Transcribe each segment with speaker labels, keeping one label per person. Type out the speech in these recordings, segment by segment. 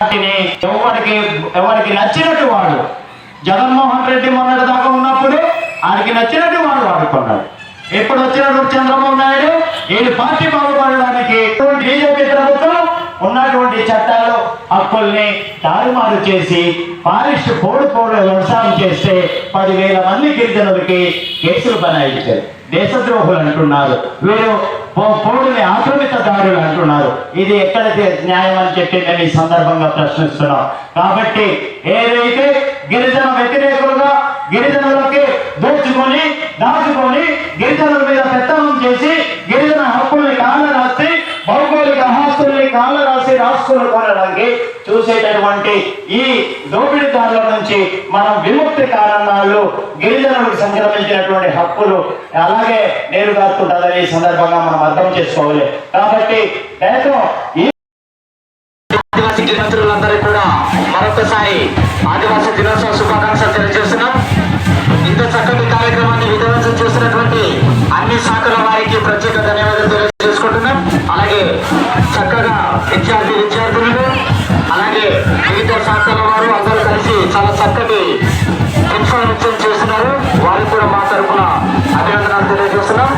Speaker 1: ఎవరికి ఎవరికి నచ్చినట్టు వాడు. జగన్మోహన్ రెడ్డి మొన్నటి దాకా ఉన్నప్పుడు ఆయనకి నచ్చినట్టు వాడు వాడుకున్నాడు. ఎప్పుడు వచ్చినటువంటి చంద్రబాబు నాయుడు ఈ పార్టీ బాగుపడడానికి బీజేపీ ప్రభుత్వం ఉన్నటువంటి చట్టాలు హక్కుల్ని తారుమారు చేసి ఫారెస్ట్ పోడు పోడు వ్యవసాయం చేస్తే పదివేల మంది గిరిజనులకి కేసులు బనాయించారు దేశద్రోహులు అంటున్నారు. వీరు పోడు పోడుని అంటున్నారు. ఇది ఎక్కడైతే న్యాయం అని చెప్పి మేము ఈ సందర్భంగా ప్రశ్నిస్తున్నాం. కాబట్టి ఏదైతే రాసి కొనడానికి చూసేటటువంటి ఈ దోపిడీదారుల నుంచి మనం విముక్తి కారణాలు గిరిజనులకు సంక్రమించినటువంటి హక్కులు అలాగే నేరుగారుతుంటుందని ఈ సందర్భంగా మనం అర్థం చేసుకోవాలి. కాబట్టి నేను ఈ
Speaker 2: ఆదివాసీ దినోత్సవులందరికీ కూడా మరొకసారి ఆదివాసీ దినోత్సవ శుభాకాంక్షలు తెలియజేస్తున్నాం. ఇంత చక్కటి కార్యక్రమాన్ని విధవంతం చేసినటువంటి అన్ని శాఖల విద్యార్థి విద్యార్థులు అలాగే వివిధ శాఖల వారు అందరూ కలిసి చాలా చక్కటి ఇన్ఫర్మేషన్ చేస్తున్నారు. వారికి కూడా మా తరఫున అభినందనలు తెలియజేస్తున్నాం.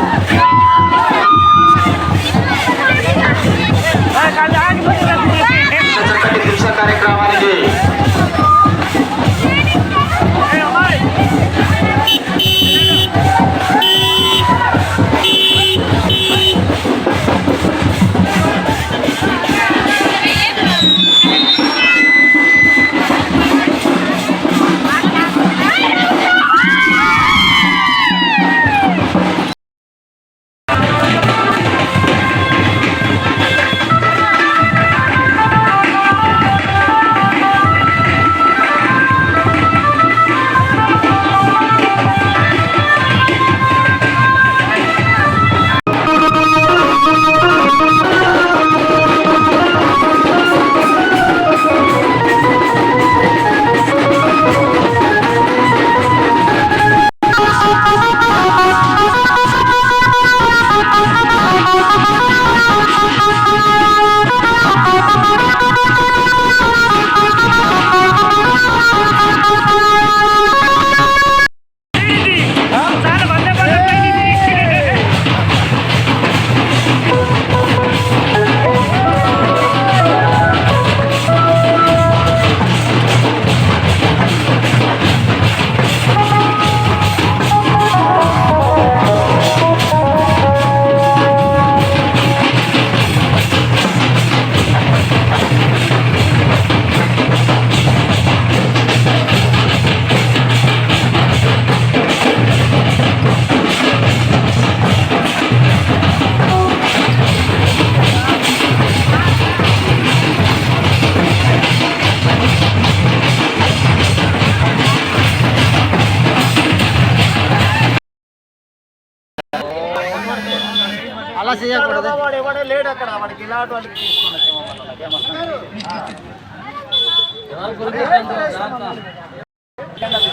Speaker 3: అలా చేయకూడదు
Speaker 1: వాడు ఎవడో లేడు అక్కడ వాడికి ఇలాంటి వాళ్ళకి తీసుకుని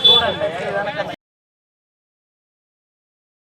Speaker 1: చూడండి